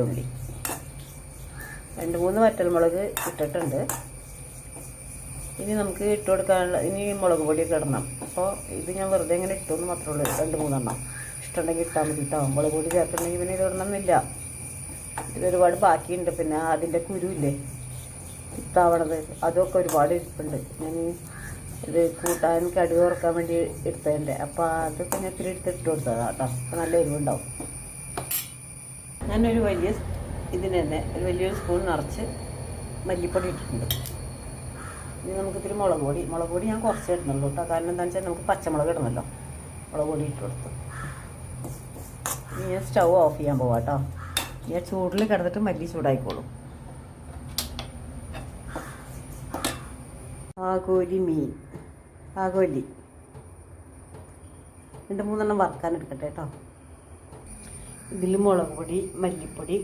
ഉള്ളി. രണ്ട് മൂന്ന് വറ്റൽമുളക് ഇട്ടിട്ടുണ്ട്. ഇനി നമുക്ക് ഇട്ട് കൊടുക്കാനുള്ള ഇനി മുളക് പൊടിയൊക്കെ ഇടണം. അപ്പോൾ ഇത് ഞാൻ വെറുതെ ഇങ്ങനെ ഇട്ടു മാത്രമേ ഉള്ളൂ. രണ്ട് മൂന്നെണ്ണം. ഇഷ്ടമുണ്ടെങ്കിൽ ഇട്ടാൽ മതി കേട്ടോ മുളക് പൊടി ചേർക്കണമെങ്കിൽ പിന്നെ ഇത് ഇടണമെന്നില്ല ഇത് ഒരുപാട് ബാക്കിയുണ്ട്. പിന്നെ അതിന്റെ കുരുവില്ലേ? ഇത്താവണത്. അതൊക്കെ ഒരുപാട് ഇരിപ്പുണ്ട്. ഞാൻ ഇത് കൂട്ടാൻ കടി ഉറക്കാൻ വേണ്ടി എടുത്തതിന്റെ. അപ്പോൾ അതൊക്കെ ഞാൻ ഇത്തിരി എടുത്ത് ഇട്ട് കൊടുത്തതാണ് കേട്ടോ നല്ല എരിവുണ്ടാവും. ഞാനൊരു വലിയ ഇതിന് തന്നെ ഒരു വലിയൊരു സ്പൂൺ നിറച്ച് മല്ലിപ്പൊടി ഇട്ടിട്ടുണ്ട്. ഇനി നമുക്കിത്തിരി മുളക് പൊടി. മുളക് പൊടി ഞാൻ കുറച്ച് ഇടുന്നുള്ളൂ കേട്ടോ. കാരണം എന്താണെന്ന് വെച്ചാൽ നമുക്ക് പച്ചമുളക് ഇടണമല്ലോ. മുളക് പൊടി ഇട്ട് കൊടുത്തു. ഇനി ഞാൻ സ്റ്റൗ ഓഫ് ചെയ്യാൻ പോവാം കേട്ടോ. ഞാൻ ചൂടിൽ കിടന്നിട്ട് മല്ലി ചൂടായിക്കോളും. ആകോലി മീൻ. ആകോലി രണ്ട് മൂന്നെണ്ണം വറുക്കാൻ എടുക്കട്ടെ കേട്ടോ. ഇതിൽ മുളക് പൊടി മല്ലിപ്പൊടി